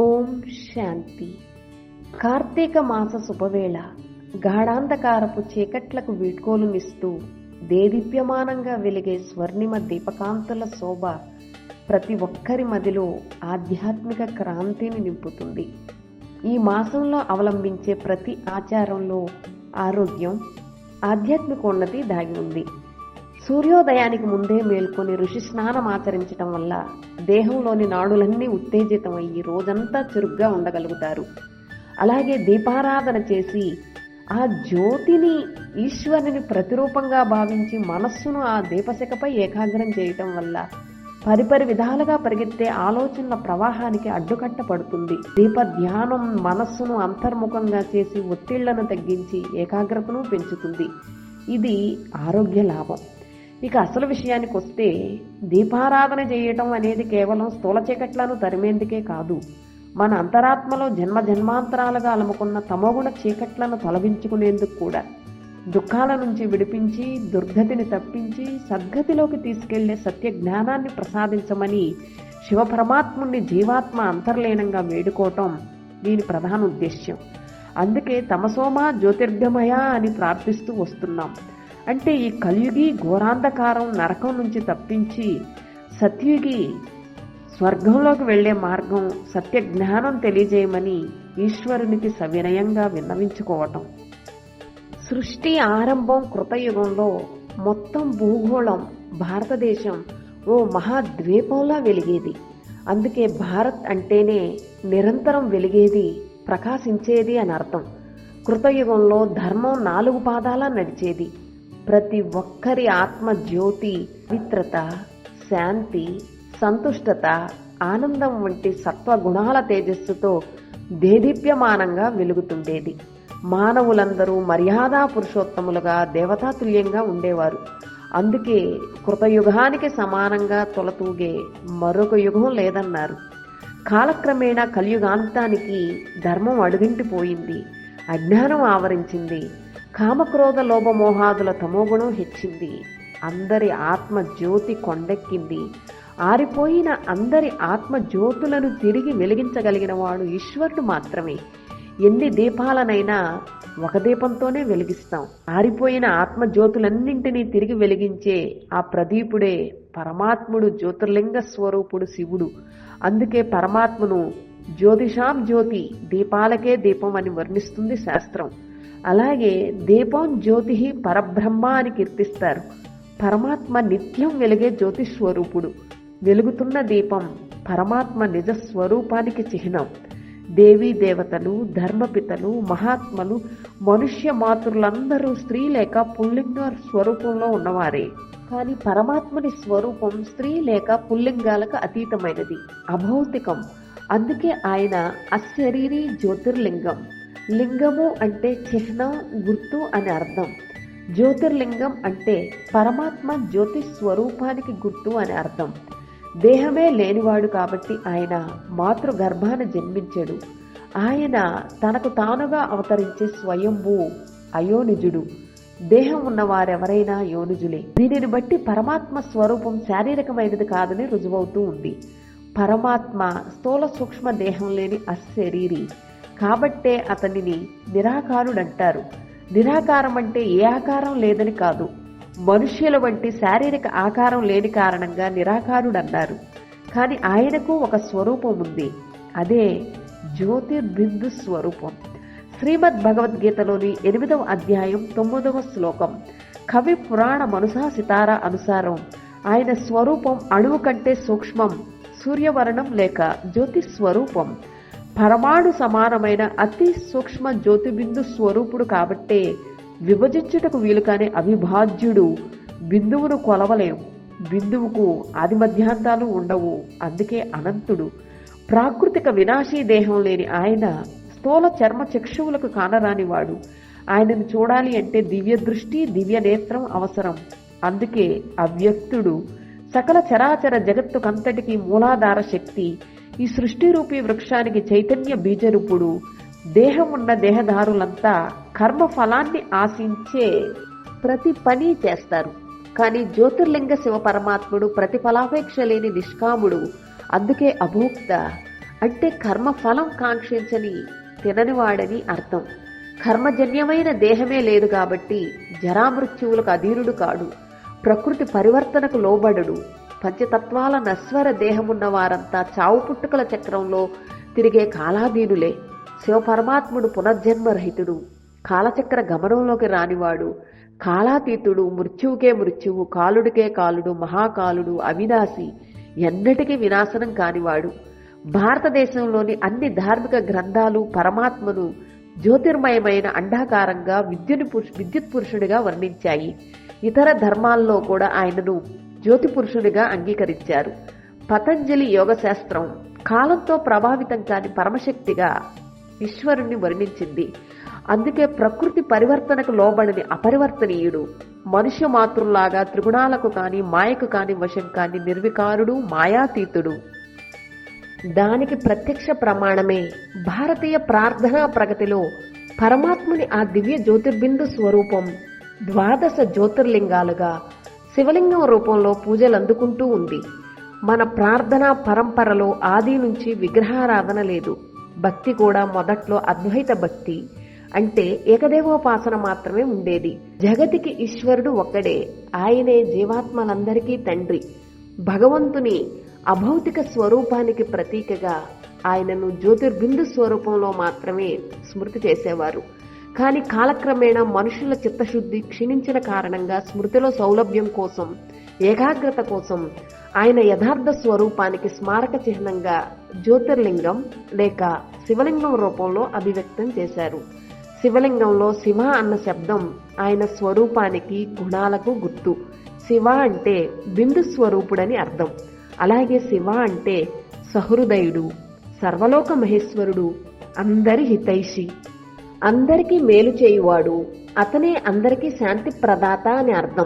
ఓం శాంతి. కార్తీక మాస శుభవేళ. గాఢాంధకారపు చీకట్లకు వీడ్కోలునిస్తూ దేదీప్యమానంగా వెలిగే స్వర్ణిమ దీపకాంతుల శోభ ప్రతి ఒక్కరి మదిలో ఆధ్యాత్మిక క్రాంతిని నింపుతుంది. ఈ మాసంలో అవలంబించే ప్రతి ఆచారంలో ఆరోగ్యం ఆధ్యాత్మికోన్నతి దాగి ఉంది. సూర్యోదయానికి ముందే మేల్కొని ఋషి స్నానం ఆచరించటం వల్ల దేహంలోని నాడులన్నీ ఉత్తేజితమయ్యి రోజంతా చురుగ్గా ఉండగలుగుతారు. అలాగే దీపారాధన చేసి ఆ జ్యోతిని ఈశ్వరుని ప్రతిరూపంగా భావించి మనస్సును ఆ దీపశిఖపై ఏకాగ్రం చేయటం వల్ల పరిపరి విధాలుగా పరిగెత్తే ఆలోచనల ప్రవాహానికి అడ్డుకట్ట పడుతుంది. దీప ధ్యానం మనస్సును అంతర్ముఖంగా చేసి ఒత్తిళ్ళను తగ్గించి ఏకాగ్రతను పెంచుతుంది. ఇది ఆరోగ్య లాభం. ఇక అసలు విషయానికి వస్తే దీపారాధన చేయటం అనేది కేవలం స్థూల చీకట్లను తరిమేందుకే కాదు. మన అంతరాత్మలో జన్మ జన్మాంతరాలుగా అలముకున్న తమోగుణ చీకట్లను తొలగించుకునేందుకు కూడా దుఃఖాల నుంచి విడిపించి దుర్గతిని తప్పించి సద్గతిలోకి తీసుకెళ్ళే సత్య జ్ఞానాన్ని ప్రసాదించమని శివపరమాత్ముని జీవాత్మ అంతర్లీనంగా వేడుకోవటం దీని ప్రధాన ఉద్దేశ్యం. అందుకే తమసోమ జ్యోతిర్గమయ అని ప్రార్థిస్తూ వస్తున్నాం. అంటే ఈ కలియుగి ఘోరాంధకారం నరకం నుంచి తప్పించి సత్యుగి స్వర్గంలోకి వెళ్ళే మార్గం సత్య జ్ఞానం తెలియజేయమని ఈశ్వరునికి సవినయంగా విన్నవించుకోవటం. సృష్టి ఆరంభం కృతయుగంలో మొత్తం భూగోళం భారతదేశం ఓ మహాద్వీపంలా వెలిగేది. అందుకే భారత్ అంటేనే నిరంతరం వెలిగేది ప్రకాశించేది అని అర్థం. కృతయుగంలో ధర్మం నాలుగు పాదాల నడిచేది. ప్రతి ఒక్కరి ఆత్మ జ్యోతి పవిత్రత శాంతి సంతుష్టత ఆనందం వంటి సత్వ గుణాల తేజస్సుతో దేదీప్యమానంగా వెలుగుతుండేది. మానవులందరూ మర్యాదా పురుషోత్తములుగా దేవతాతుల్యంగా ఉండేవారు. అందుకే కృతయుగానికి సమానంగా తొలతూగే మరొక యుగం లేదన్నారు. కాలక్రమేణా కలియుగాంతానికి ధర్మం అడుగింటిపోయింది. అజ్ఞానం ఆవరించింది. కామక్రోధ లోభమోహాదుల తమోగుణం హెచ్చింది. అందరి ఆత్మ జ్యోతి కొండెక్కింది. ఆరిపోయిన అందరి ఆత్మ జ్యోతులను తిరిగి వెలిగించగలిగిన వాడు ఈశ్వరుడు మాత్రమే. ఎన్ని దీపాలనైనా ఒక దీపంతోనే వెలిగిస్తాం. ఆరిపోయిన ఆత్మ జ్యోతులన్నింటినీ తిరిగి వెలిగించే ఆ ప్రదీపుడే పరమాత్ముడు జ్యోతిర్లింగ స్వరూపుడు శివుడు. అందుకే పరమాత్మను జ్యోతిషాం జ్యోతి దీపాలకే దీపం అని వర్ణిస్తుంది శాస్త్రం. అలాగే దీపం జ్యోతి పరబ్రహ్మ అని కీర్తిస్తారు. పరమాత్మ నిత్యం వెలిగే జ్యోతి స్వరూపుడు వెలుగుతున్న దీపం పరమాత్మ నిజ స్వరూపానికి చిహ్నం. దేవీ దేవతలు ధర్మపితలు మహాత్మలు మనుష్య మాతృలందరూ స్త్రీ లేక పుల్లింగ స్వరూపంలో ఉన్నవారే. కానీ పరమాత్మని స్వరూపం స్త్రీ లేక పుల్లింగాలకు అతీతమైనది అభౌతికం. అందుకే ఆయన అశరీరీ జ్యోతిర్లింగం. లింగము అంటే చిహ్నం గుర్తు అని అర్థం. జ్యోతిర్లింగం అంటే పరమాత్మ జ్యోతి స్వరూపానికి గుర్తు అని అర్థం. దేహమే లేనివాడు కాబట్టి ఆయన మాతృ గర్భాన జన్మించాడు. ఆయన తనకు తానుగా అవతరించే స్వయంభూ అయోనిజుడు. దేహం ఉన్న వారెవరైనా యోనిజులే. దీనిని బట్టి పరమాత్మ స్వరూపం శారీరకమైనది కాదని రుజువవుతూ ఉంది. పరమాత్మ స్థూల సూక్ష్మ దేహం లేని అశరీరి. కాబట్టే అతనిని నిరాకారుడంటారు. నిరాకారం అంటే ఏ ఆకారం లేదని కాదు. మనుష్యుల వంటి శారీరక ఆకారం లేని కారణంగా నిరాకారుడన్నారు. కానీ ఆయనకు ఒక స్వరూపం ఉంది. అదే జ్యోతిర్బిందు స్వరూపం. శ్రీమద్ భగవద్గీతలోని ఎనిమిదవ అధ్యాయం తొమ్మిదవ శ్లోకం. కవి పురాణ మనుసా సితార అనుసారం ఆయన స్వరూపం అణువు కంటే సూక్ష్మం సూర్యవరణం లేక జ్యోతి స్వరూపం పరమాణు సమానమైన అతి సూక్ష్మ జ్యోతిబిందు స్వరూపుడు కాబట్టే విభజించుటకు వీలు కాని అవిభాజ్యుడు బిందువును కొలవలేం బిందువుకు ఆది మధ్యాంతాలు ఉండవు. అందుకే అనంతుడు. ప్రాకృతిక వినాశీ దేహం లేని ఆయన స్థూల చర్మ చక్షువులకు కానరానివాడు. ఆయనను చూడాలి అంటే దివ్య దృష్టి దివ్య నేత్రం అవసరం. అందుకే అవ్యక్తుడు సకల చరాచర జగత్తుకంతటికి మూలాధార శక్తి ఈ సృష్టి రూపీ వృక్షానికి చైతన్య బీజరూపుడు దేహం ఉన్న దేహదారులంతా కర్మ ఫలాన్ని ఆశించే ప్రతి పని చేస్తారు. కానీ జ్యోతిర్లింగ శివ పరమాత్ముడు ప్రతిఫలాపేక్ష లేని నిష్కాముడు అందుకే అభోక్త అంటే కర్మ ఫలం కాంక్షించని తిననివాడని అర్థం. కర్మజన్యమైన దేహమే లేదు కాబట్టి జరామృత్యువులకు అధీనుడు కాడు. ప్రకృతి పరివర్తనకు లోబడడు. పంచతత్వాల నశ్వర దేహమున్న వారంతా చావు పుట్టుకల చక్రంలో తిరిగే కాలాధీనులే. శివపరమాత్ముడు పునర్జన్మరహితుడు. కాలచక్ర గమనంలోకి రానివాడు. కాలాతీతుడు మృత్యువుకే మృత్యువు కాలుడికే కాలుడు మహాకాలుడు అవినాశి ఎన్నటికీ వినాశనం కానివాడు. భారతదేశంలోని అన్ని ధార్మిక గ్రంథాలు పరమాత్మను జ్యోతిర్మయమైన అండాకారంగా విద్యుని పురుష విద్యుత్ పురుషుడిగా వర్ణించాయి. ఇతర ధర్మాల్లో కూడా ఆయనను జ్యోతి పురుషుడిగా అంగీకరించారు. పతంజలి యోగ శాస్త్రం కాలంతో ప్రభావితం కాని పరమశక్తిగా ఈశ్వరుణ్ణి వర్ణించింది. అందుకే ప్రకృతి పరివర్తనకు లోబడని అపరివర్తనీయుడు మనుష్య మాతృలాగా త్రిగుణాలకు కాని మాయకు కాని వశం కాని నిర్వికారుడు మాయాతీతుడు. దానికి ప్రత్యక్ష ప్రమాణమే భారతీయ ప్రార్థనా ప్రగతిలో పరమాత్ముని ఆ దివ్య జ్యోతిర్బిందు స్వరూపం ద్వాదశ జ్యోతిర్లింగాలుగా శివలింగం రూపంలో పూజలు అందుకుంటూ ఉంది. మన ప్రార్థనా పరంపరలో ఆది నుంచి విగ్రహారాధన లేదు. భక్తి కూడా మొదట్లో అద్వైత భక్తి అంటే ఏకదేవోపాసన మాత్రమే ఉండేది. జగతికి ఈశ్వరుడు ఒక్కడే ఆయనే జీవాత్మలందరికీ తండ్రి. భగవంతుని అభౌతిక స్వరూపానికి ప్రతీకగా ఆయనను జ్యోతిర్బిందు స్వరూపంలో మాత్రమే స్మృతి చేసేవారు. కానీ కాలక్రమేణా మనుషుల చిత్తశుద్ధి క్షీణించిన కారణంగా స్మృతిలో సౌలభ్యం కోసం ఏకాగ్రత కోసం ఆయన యథార్థ స్వరూపానికి స్మారక చిహ్నంగా జ్యోతిర్లింగం లేక శివలింగం రూపంలో అభివ్యక్తం చేశారు. శివలింగంలో శివ అన్న శబ్దం ఆయన స్వరూపానికి గుణాలకు గుర్తు. శివ అంటే బిందు స్వరూపుడని అర్థం. అలాగే శివ అంటే సహృదయుడు సర్వలోక మహేశ్వరుడు అందరి హితైషి. అందరికీ మేలు చేయువాడు. అతనే అందరికీ శాంతి ప్రదాత అని అర్థం.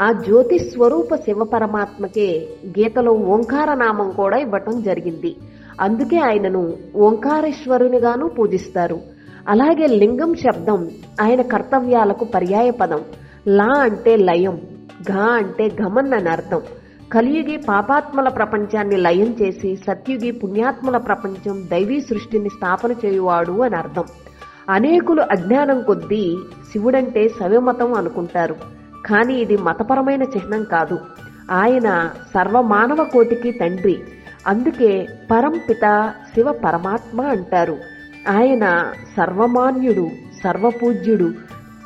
ఆ జ్యోతి స్వరూప శివ పరమాత్మకే గీతలో ఓంకార నామం కూడా ఇవ్వటం జరిగింది. అందుకే ఆయనను ఓంకారేశ్వరునిగాను పూజిస్తారు. అలాగే లింగం శబ్దం ఆయన కర్తవ్యాలకు పర్యాయ పదం. లా అంటే లయం ఘ అంటే గమన్ అని అర్థం. కలియుగి పాపాత్మల ప్రపంచాన్ని లయం చేసి సత్యుగి పుణ్యాత్మల ప్రపంచం దైవీ సృష్టిని స్థాపన చేయువాడు అని అర్థం. అనేకులు అజ్ఞానం కొద్దీ శివుడంటే శైవమతం అనుకుంటారు. కానీ ఇది మతపరమైన చిహ్నం కాదు. ఆయన సర్వమానవ కోటికి తండ్రి. అందుకే పరంపిత శివ పరమాత్మ అంటారు. ఆయన సర్వమాన్యుడు సర్వపూజ్యుడు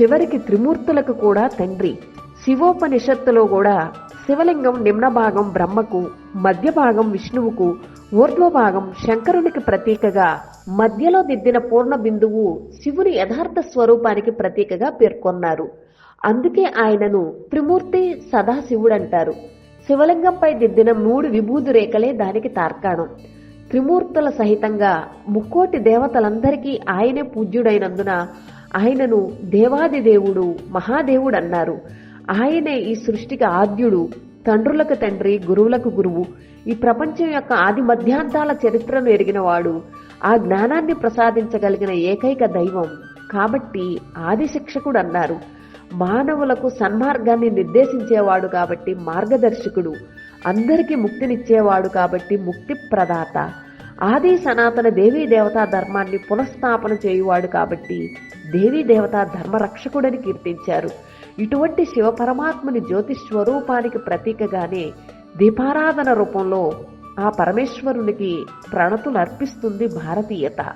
చివరికి త్రిమూర్తులకు కూడా తండ్రి. శివోపనిషత్తులో కూడా శివలింగం నిమ్న భాగం బ్రహ్మకు మధ్య భాగం విష్ణువుకు ఊర్ధ్వ భాగం శంకరునికి ప్రతీకగా మధ్యలో దిద్దిన పూర్ణ బిందువు శివుని యథార్థ స్వరూపానికి ప్రతీకగా పేర్కొన్నారు. అందుకే ఆయనను త్రిమూర్తి సదాశివుడంటారు. శివలింగంపై దిద్దిన మూడు విభూది రేఖలే దానికి తార్కాణం. త్రిమూర్తుల సహితంగా ముక్కోటి దేవతలందరికీ ఆయనే పూజ్యుడైనందున ఆయనను దేవాది దేవుడు మహాదేవుడు అన్నారు ఆయనే ఈ సృష్టికి ఆద్యుడు తండ్రులకు తండ్రి గురువులకు గురువు. ఈ ప్రపంచం యొక్క ఆది మధ్యాంతాల చరిత్రను ఎరిగినవాడు ఆ జ్ఞానాన్ని ప్రసాదించగలిగిన ఏకైక దైవం. కాబట్టి ఆది శిక్షకుడు అన్నారు. మానవులకు సన్మార్గాన్ని నిర్దేశించేవాడు కాబట్టి మార్గదర్శకుడు. అందరికీ ముక్తినిచ్చేవాడు కాబట్టి ముక్తి ప్రదాత. ఆది సనాతన దేవీ దేవతా ధర్మాన్ని పునఃస్థాపన చేయువాడు కాబట్టి దేవీ దేవతా ధర్మరక్షకుడని కీర్తించారు. ఇటువంటి శివపరమాత్ముని జ్యోతి స్వరూపానికి ప్రతీకగానే దీపారాధన రూపంలో ఆ పరమేశ్వరునికి ప్రణతులు అర్పిస్తుంది భారతీయత.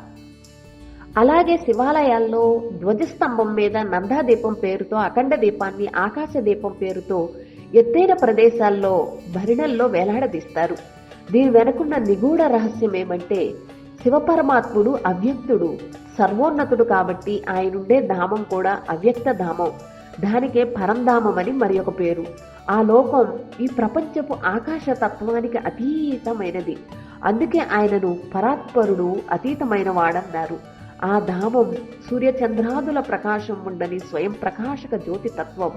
అలాగే శివాలయాల్లో ధ్వజస్తంభం మీద నందాదీపం పేరుతో అఖండ దీపాన్ని ఆకాశ దీపం పేరుతో ఎత్తైన ప్రదేశాల్లో భరిణల్లో వేలాడదీస్తారు. దీని వెనకున్న నిగూఢ రహస్యం ఏమంటే శివపరమాత్ముడు అవ్యక్తుడు సర్వోన్నతుడు కాబట్టి ఆయనుండే ధామం కూడా అవ్యక్త ధామం. దానికే పరంధామం అని మరి ఒక పేరు. ఆ లోకం ఈ ప్రపంచపు ఆకాశ తత్వానికి అతీతమైనది. అందుకే ఆయనను పరాత్పరుడు అతీతమైన వాడన్నారు. ఆ ధామం సూర్యచంద్రాదుల ప్రకాశం ఉండని స్వయం ప్రకాశక జ్యోతి తత్వం.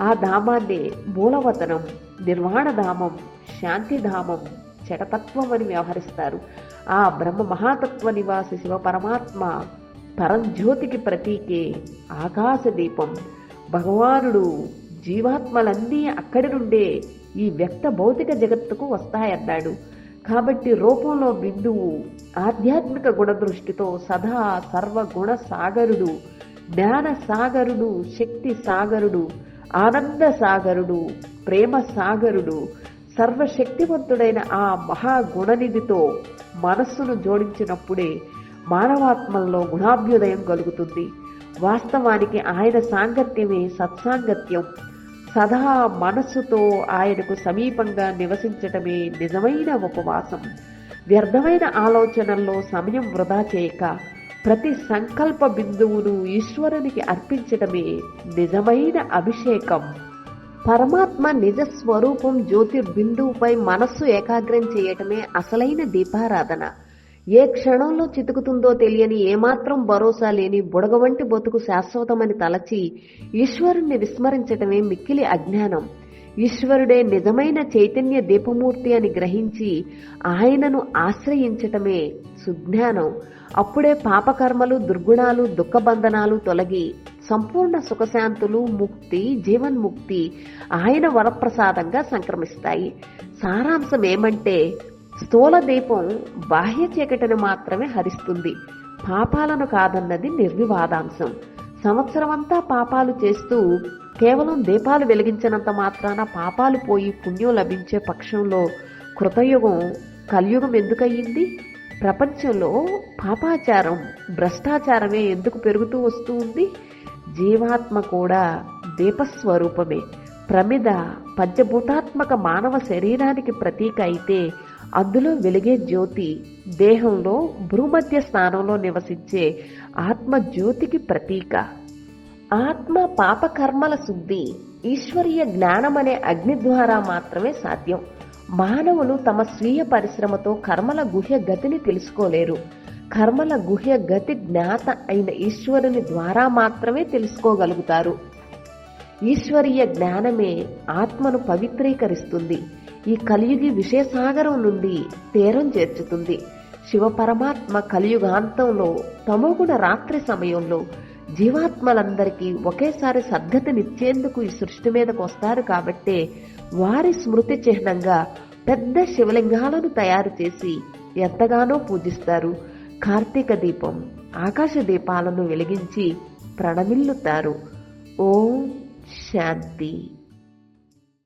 ఆ ధామాన్నే మూలవతనం నిర్వాణధామం శాంతిధామం చటతత్వం అని వ్యవహరిస్తారు. ఆ బ్రహ్మ మహాతత్వ నివాసి శివ పరమాత్మ పరంజ్యోతికి ప్రతీకే ఆకాశ దీపం. భగవానుడు జీవాత్మలన్నీ అక్కడి నుండే ఈ వ్యక్త భౌతిక జగత్తుకు వస్తాయన్నాడు. కాబట్టి రూపంలో బిందువు ఆధ్యాత్మిక గుణదృష్టితో సదా సర్వగుణ సాగరుడు జ్ఞాన సాగరుడు శక్తి సాగరుడు ఆనంద సాగరుడు ప్రేమ సాగరుడు సర్వశక్తివంతుడైన ఆ మహాగుణనిధితో మనస్సును జోడించినప్పుడే మానవాత్మల్లో గుణాభ్యుదయం కలుగుతుంది. వాస్తవానికి ఆయన సాంగత్యమే సత్సాంగత్యం. సదా మనస్సుతో ఆయనకు సమీపంగా నివసించటమే నిజమైన ఉపవాసం. వ్యర్థమైన ఆలోచనల్లో సమయం వృధా చేయక ప్రతి సంకల్ప బిందువును ఈశ్వరునికి అర్పించటమే నిజమైన అభిషేకం. పరమాత్మ నిజ స్వరూపం జ్యోతిర్బిందువుపై మనస్సు ఏకాగ్రం చేయటమే అసలైన దీపారాధన. ఏ క్షణంలో చితుకుతుందో తెలియని ఏమాత్రం భరోసా లేని బుడగ వంటి బతుకు శాశ్వతమని తలచి ఈశ్వరుణ్ణి విస్మరించటమే మిక్కిలి అజ్ఞానం. ఈశ్వరుడే నిజమైన చైతన్య దీపమూర్తి అని గ్రహించి ఆయనను ఆశ్రయించటమే సుజ్ఞానం. అప్పుడే పాపకర్మలు దుర్గుణాలు దుఃఖబంధనాలు తొలగి సంపూర్ణ సుఖశాంతులు ముక్తి జీవన్ముక్తి ఆయన వరప్రసాదంగా సంక్రమిస్తాయి. సారాంశం ఏమంటే స్థూల దీపం బాహ్య చీకటిని మాత్రమే హరిస్తుంది. పాపాలను కాదన్నది నిర్వివాదాంశం. సంవత్సరమంతా పాపాలు చేస్తూ కేవలం దీపాలు వెలిగించినంత మాత్రాన పాపాలు పోయి పుణ్యం లభించే పక్షంలో కృతయుగం కలియుగం ఎందుకయ్యింది? ప్రపంచంలో పాపాచారం భ్రష్టాచారమే ఎందుకు పెరుగుతూ వస్తూ ఉంది జీవాత్మ కూడా దీపస్వరూపమే. ప్రమిద పంచభూతాత్మక మానవ శరీరానికి ప్రతీక అయితే అందులో వెలిగే జ్యోతి దేహంలో భూమధ్య స్థానంలో నివసించే ఆత్మ జ్యోతికి ప్రతీక. ఆత్మ పాపకర్మల శుద్ధి ఈశ్వరీయ జ్ఞానం అనే అగ్ని ద్వారా మాత్రమే సాధ్యం. మానవులు తమ స్వీయ పరిశ్రమతో కర్మల గుహ్య గతిని తెలుసుకోలేరు. కర్మల గుహ్య గతి జ్ఞాత అయిన ఈశ్వరుని ద్వారా మాత్రమే తెలుసుకోగలుగుతారు. ఈశ్వరీయ జ్ఞానమే ఆత్మను పవిత్రీకరిస్తుంది. ఈ కలియుగి విషయసాగరం నుండి తీరం చేర్చుతుంది. శివ పరమాత్మ కలియుగాంతంలో తమోగుణ రాత్రి సమయంలో జీవాత్మలందరికీ ఒకేసారి సద్గతినిచ్చేందుకు ఈ సృష్టి మీదకు వస్తారు కాబట్టే వారి స్మృతి చిహ్నంగా పెద్ద శివలింగాలను తయారు చేసి ఎంతగానో పూజిస్తారు. కార్తీక దీపం ఆకాశ దీపాలను వెలిగించి ప్రణమిల్లుతారు. ఓం శాంతి.